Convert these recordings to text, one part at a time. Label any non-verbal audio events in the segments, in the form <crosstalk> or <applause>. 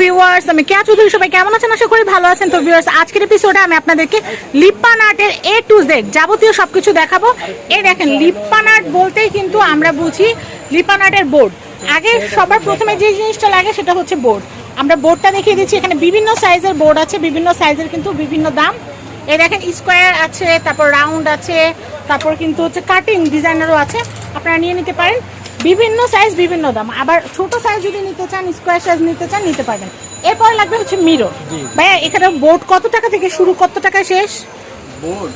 Viewers আমি কেয়া চৌধুরী সবাই কেমন আছেন? আশা করি ভালো আছেন। তো ভিউয়ার্স আজকের এপিসোডে আমি আপনাদেরকে লিপ্পান আর্টের এ টু জেড যাবতীয় সবকিছু দেখাবো। এই দেখেন, লিপ্পান আর্ট বলতেই কিন্তু আমরা বুঝি লিপ্পান আর্টের বোর্ড আগে সবার প্রথমে যে জিনিসটা লাগে সেটা হচ্ছে বোর্ড আমরা বোর্ডটা দেখিয়ে দিচ্ছি। এখানে বিভিন্ন সাইজের বোর্ড আছে, বিভিন্ন সাইজের কিন্তু বিভিন্ন দাম। এ দেখেন স্কোয়ার আছে, তারপর রাউন্ড আছে, তারপর কিন্তু হচ্ছে কাটিং ডিজাইনারও আছে। আপনারা নিয়ে নিতে পারেন। বিভিন্ন সাইজ বিভিন্ন দাম। আবার ছোট সাইজ যদি নিতে চান স্কোয়ার সাইজ নিতে চান নিতে পারবেন। এরপর লাগবে হচ্ছে মিরো ভাইয়া এখানে বোর্ড কত টাকা থেকে শুরু কত টাকা শেষ? বোর্ড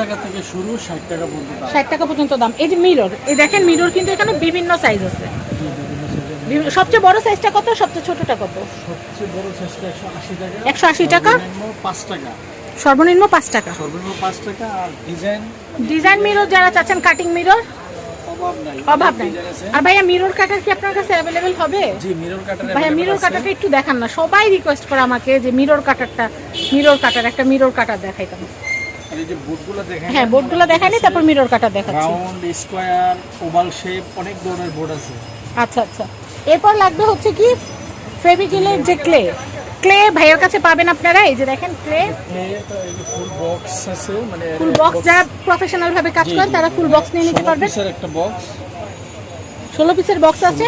টাকা থেকে শুরু ষাট টাকা পর্যন্ত দাম। ষাট টাকা পর্যন্ত দাম। এই যে মিরর এই দেখেন মিরর কিন্তু এখানে বিভিন্ন সাইজ আছে। সবচেয়ে বড় সাইজটা কত সবচেয়ে ছোটটা কত? সবচেয়ে বড় সাইজটা একশো আশি টাকা। সর্বনিম্ন পাঁচ টাকা। সর্বনিম্ন পাঁচ টাকা। সর্বনিম্ন পাঁচ টাকা আর ডিজাইন ডিজাইন মিরর যারা চাচ্ছেন কাটিং মিরর অভাব নাই। আর ভাইয়া মিরর কাটার কি আপনার কাছে অ্যাভেলেবেল হবে? জি মিরর কাটার ভাইয়া মিরর কাটারটা একটু দেখান না। সবাই রিকোয়েস্ট করে আমাকে যে মিরর কাটারটা মিরর কাটার একটা মিরর কাটার দেখাইতাম হ্যাঁ বোর্ডগুলো দেখাইনি তারপর মিরর কাটার দেখাচ্ছি। রাউন্ড স্কোয়ার ওভাল শেপ অনেক ধরনের বোর্ড আছে। আচ্ছা আচ্ছা। এরপর লাগবে হচ্ছে কি? ফেভিকিলের যে ক্লে ক্লে ভাইয়ের কাছে পাবেন আপনারা এই যে দেখেন ক্লে। ফুল বক্স আছে মানে ফুল বক্স যারা প্রফেশনাল ভাবে কাজ করেন তারা ফুল বক্স নিয়ে নিতে পারবেন। স্যার একটা বক্স ষোলো পিসের বক্স আছে।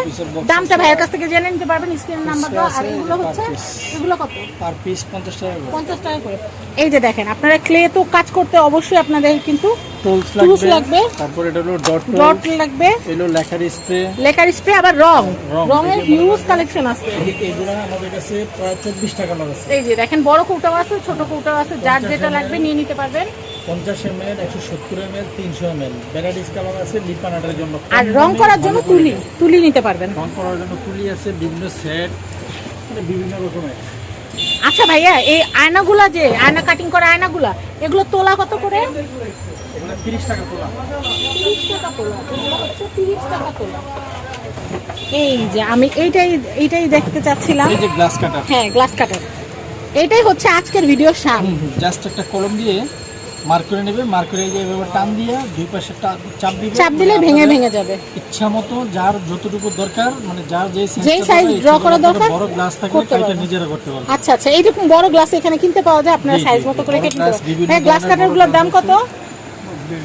দামটা ভাইয়ের কাছ থেকে জেনে নিতে পারবেন স্ক্রিন নাম্বার দেওয়া আর এগুলো হচ্ছে এগুলো কত? আর পিস পঞ্চাশ টাকা পঞ্চাশ টাকা করে। এই যে দেখেন আপনারা ক্লে তো কাজ করতে অবশ্যই আপনাদের কিন্তু টুলস লাগবে। লাগবে। তারপর এটা হলো ডট ডট লাগবে। এলো লেখার স্প্রে লেকার স্প্রে আবার রং। রং, রঙের হিউজ কালেকশন আছে। এইগুলো আমাদের কাছে প্রায় চব্বিশ টাকা লাগ আছে। এই যে দেখেন বড় কৌটাও আছে ছোট কৌটাও আছে যার যেটা লাগবে নিয়ে নিতে পারবেন। পঞ্চাশ এম এল একশো সত্তর এম এল তিনশো এম এল ভ্যারাইটিস কালার আছে লিপানাটার জন্য আর রং করার জন্য তুলি তুলি নিতে পারবেন। রং করার জন্য তুলি আছে বিভিন্ন সেট বিভিন্ন রকমের। আচ্ছা ভাইয়া এই আয়নাগুলা যে আয়না কাটিং করা আয়নাগুলা এগুলো তোলা কত করে? তিরিশ টাকা তোলা। তিরিশ টাকা তোলা তিরিশ টাকা তোলা। এই যে আমি এইটাই এইটাই দেখতে চাচ্ছিলাম। এই যে গ্লাস কাটার হ্যাঁ গ্লাস কাটার এইটাই হচ্ছে আজকের ভিডিও সাম জাস্ট একটা কলম দিয়ে মার্ক করে নেবে মার্ক করে এই যে এভাবে টান দিয়ে দুই পাশে চাপ দিবে চাপ দিলে ভেঙে ভেঙে যাবে। ইচ্ছা মতো যার যতটুকু দরকার মানে যার যে যেই size draw করা দরকার, বড় গ্লাস থাকলে পারবে। নিজেরা করতে পারবে। আচ্ছা আচ্ছা এইরকম বড় গ্লাস এখানে কিনতে পাওয়া যায় আপনার সাইজ মতো করে কেটে নিতে হ্যাঁ গ্লাস কাটারগুলোর দাম কত?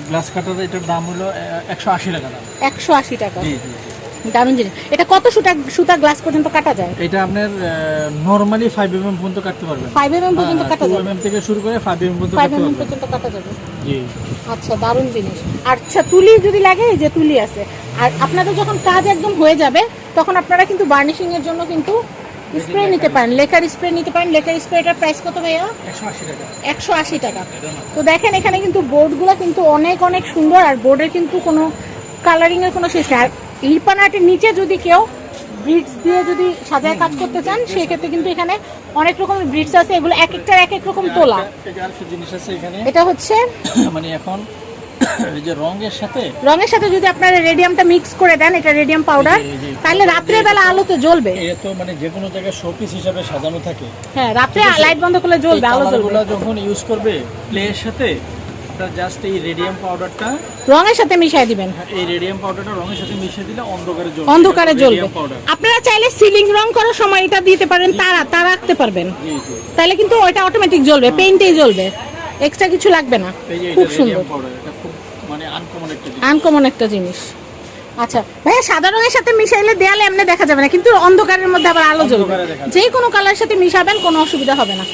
গ্লাস কাটার এটার দাম হলো একশো আশি টাকা দাম। একশো আশি টাকা। জি জি জি। দারুণ জিনিস। এটা কত সুতা সুতা গ্লাস পর্যন্ত কাটা যায়? এটা আপনার নরমালি ফাইভ এম এম পর্যন্ত কাটতে পারবেন। ফাইভ এম এম পর্যন্ত কাটা টু যাবে? এম এম থেকে শুরু করে ফাইভ এম পর্যন্ত ফাইভ কাটতে এম এম পর্যন্ত কাটা যাবে? জি। আচ্ছা দারুণ জিনিস। আচ্ছা তুলি যদি লাগে এই যে তুলি আছে। আর আপনাদের যখন কাজ একদম হয়ে যাবে তখন আপনারা কিন্তু বার্নিশিং এর জন্য কিন্তু স্প্রে নিতে পারেন। লেকার স্প্রে নিতে পারেন। লেকার স্প্রেটার প্রাইস কত ভাইয়া? একশো আশি টাকা। তো দেখেন এখানে কিন্তু বোর্ডগুলো কিন্তু অনেক অনেক সুন্দর আর বোর্ডের কিন্তু কোনো কালারিং এর কোনো শেষ নেই। আর লিপান আর্টের নিচে যদি কেউ ব্রিডস দিয়ে যদি সাজায় কাজ করতে চান সেক্ষেত্রে কিন্তু এখানে অনেক রকমের ব্রিডস আছে। এগুলো এক একটার এক এক রকম তোলা। জিনিস আছে এখানে। এটা হচ্ছে <coughs> মানে এখন <coughs> রঙের সাথে রঙের সাথে যদি আপনারা রেডিয়ামটা মিক্স করে দেন এটা রেডিয়াম পাউডার তাহলে রাত্রের বেলা আলোতে জ্বলবে। এটা তো মানে যে কোনো জায়গায় শোপিস হিসাবে সাজানো থাকে। হ্যাঁ রাত্রে লাইট বন্ধ করলে জ্বলবে আলো জ্বলবে। যখন ইউজ করবে প্লেয়ের সাথে আপনার জাস্ট এই রেডিয়াম পাউডারটা রঙের সাথে মিশিয়ে দিবেন। এই রেডিয়াম পাউডারটা রঙের সাথে মিশিয়ে দিলে অন্ধকারে জ্বলবে। অন্ধকারে জ্বলবে। আপনারা চাইলে সিলিং রং করার সময় এটা দিতে পারেন তারা তারা রাখতে পারবেন। তাহলে কিন্তু ওইটা অটোমেটিক জ্বলবে পেইন্টেই জ্বলবে। এক্সট্রা কিছু লাগবে না। খুব সুন্দর। মানে আনকমন একটা জিনিস। আনকমন একটা জিনিস। আচ্ছা। ভাইয়া সাদা রঙের সাথে মিশাইলে দেয়ালে এমনি দেখা যাবে না কিন্তু অন্ধকারের মধ্যে আবার আলো জ্বলবে। যে কোনো কালার সাথে মিশাবেন কোনো অসুবিধা হবে না।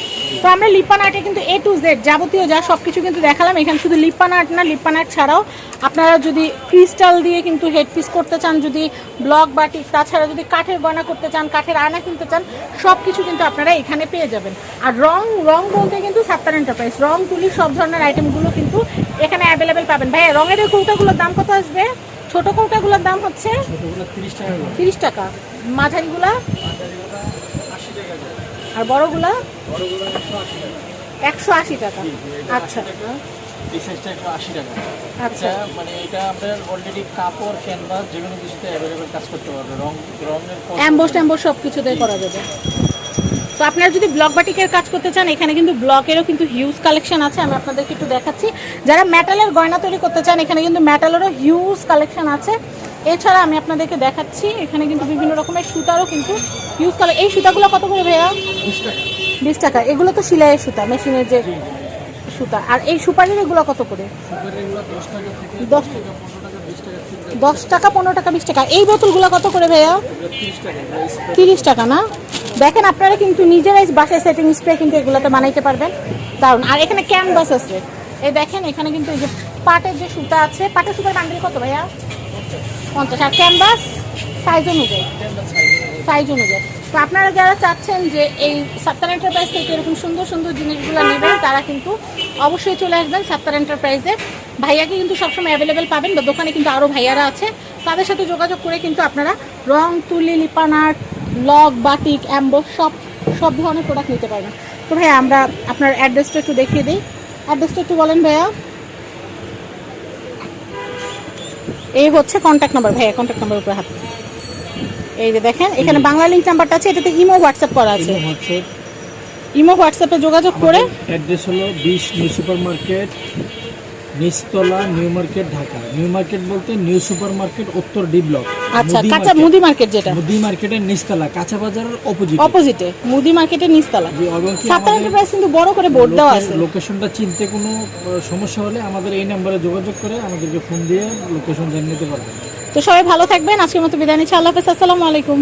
তো আমরা লিপান আর্টে কিন্তু এ টু জেড যাবতীয় যা সব কিছু কিন্তু দেখালাম এখানে শুধু লিপান আর্ট না লিপান আর্ট ছাড়াও আপনারা যদি ক্রিস্টাল দিয়ে কিন্তু হেড পিস করতে চান যদি ব্লক বাটিক তাছাড়া যদি কাঠের গয়না করতে চান কাঠের আয়না কিনতে চান সব কিছু কিন্তু আপনারা এখানে পেয়ে যাবেন। আর রং রং বলতে কিন্তু সাত্তার এন্টারপ্রাইজ রং তুলি সব ধরনের আইটেমগুলো কিন্তু এখানে অ্যাভেলেবেল পাবেন। ভাইয়া রঙের এই কৌটাগুলোর দাম কত আসবে? ছোট কৌটাগুলোর দাম হচ্ছে তিরিশ টাকা মাঝারিগুলা? আর বড়গুলা? একশো আশি টাকা। আচ্ছা। এই সাইজটা আশি টাকা। আচ্ছা। মানে এটা আপনার অলরেডি কাপড় ক্যানভাস যে কিছুতে অ্যাভেলেবেল কাজ করতে পারবে। রং রঙের অ্যাম্বোস ট্যাম্বোস সব কিছুতেই করা যাবে। তো আপনারা যদি ব্লক বাটিকের কাজ করতে চান এখানে কিন্তু ব্লকেরও কিন্তু হিউজ কালেকশন আছে আমি আপনাদেরকে একটু দেখাচ্ছি। যারা মেটালের গয়না তৈরি করতে চান এখানে কিন্তু মেটালেরও হিউজ কালেকশন আছে। এছাড়া আমি আপনাদেরকে দেখাচ্ছি এখানে কিন্তু বিভিন্ন রকমের সুতারও কিন্তু ইউজ করে এই সুতাগুলো কত করে ভাইয়া? বিশ টাকা। এগুলো তো সিলাইয়ের সুতা মেশিনের যে সুতা। আর এই সুপারির এগুলো কত করে? দশ টাকা পনেরো টাকা বিশ টাকা এই বোতলগুলো কত করে ভাইয়া? তিরিশ টাকা না? দেখেন, আপনারা কিন্তু নিজেরাই বাসায় সেটিং স্প্রে কিন্তু এগুলোতে বানাইতে পারবেন। দারুণ আর এখানে ক্যানভাস আছে। এই দেখেন, এখানে কিন্তু এই যে পাটের যে সুতা আছে, পাটের সুতার বান্ডিল কত ভাইয়া? পঞ্চাশ। আর ক্যানভাস সাইজ অনুযায়ী। সাইজ অনুযায়ী। তো আপনারা যারা চাচ্ছেন যে এই সাত্তার এন্টারপ্রাইজ থেকে এরকম সুন্দর সুন্দর জিনিসগুলো নেবেন, তারা কিন্তু অবশ্যই চলে আসবেন সাত্তার এন্টারপ্রাইজে ভাইয়াকে কিন্তু সবসময় অ্যাভেলেবেল পাবেন, বা দোকানে কিন্তু আরও ভাইয়ারা আছে। তাদের সাথে যোগাযোগ করে কিন্তু আপনারা রং, তুলি লিপানাট লক বাটিক অ্যাম্বো সব সব ধরনের প্রোডাক্ট নিতে পারবেন। তো ভাইয়া আমরা আপনার অ্যাড্রেসটা একটু দেখিয়ে দিই। অ্যাড্রেসটা একটু বলেন ভাইয়া। এই হচ্ছে কন্ট্যাক্ট নাম্বার ভাইয়া কন্ট্যাক্ট নাম্বার উপরে হাত এই যে দেখেন এখানে বাংলা লিঙ্ক নাম্বারটা আছে এটাতে ইমো হোয়াটসঅ্যাপ করা আছে। ইমো হোয়াটসঅ্যাপে যোগাযোগ করে অ্যাড্রেস হলো বিশ নিউ সুপার মার্কেট নিচতলা new market Dhaka. New market বলতে নিউ সুপার মার্কেট উত্তর ডি ব্লক। আচ্ছা কাঁচা মুদি মার্কেট যেটা? মুদি মার্কেটের নিচতলা কাঁচা বাজারের অপোজিট অপোজিটে মুদি মার্কেটের নিচতলা। সাত্তার এন্টারপ্রাইজ কিন্তু বড় করে বোর্ড দেওয়া আছে। লোকেশনটা চিনতে কোনো সমস্যা হলে আমাদের এই নাম্বারে যোগাযোগ করে আমাদেরকে ফোন দিয়ে লোকেশন জানিয়ে নিতে পারবেন। তো সবাই ভালো থাকবেন। আজকের মতো বিদায় নিচ্ছি। আল্লাহ হাফেজ। আসসালামু আলাইকুম।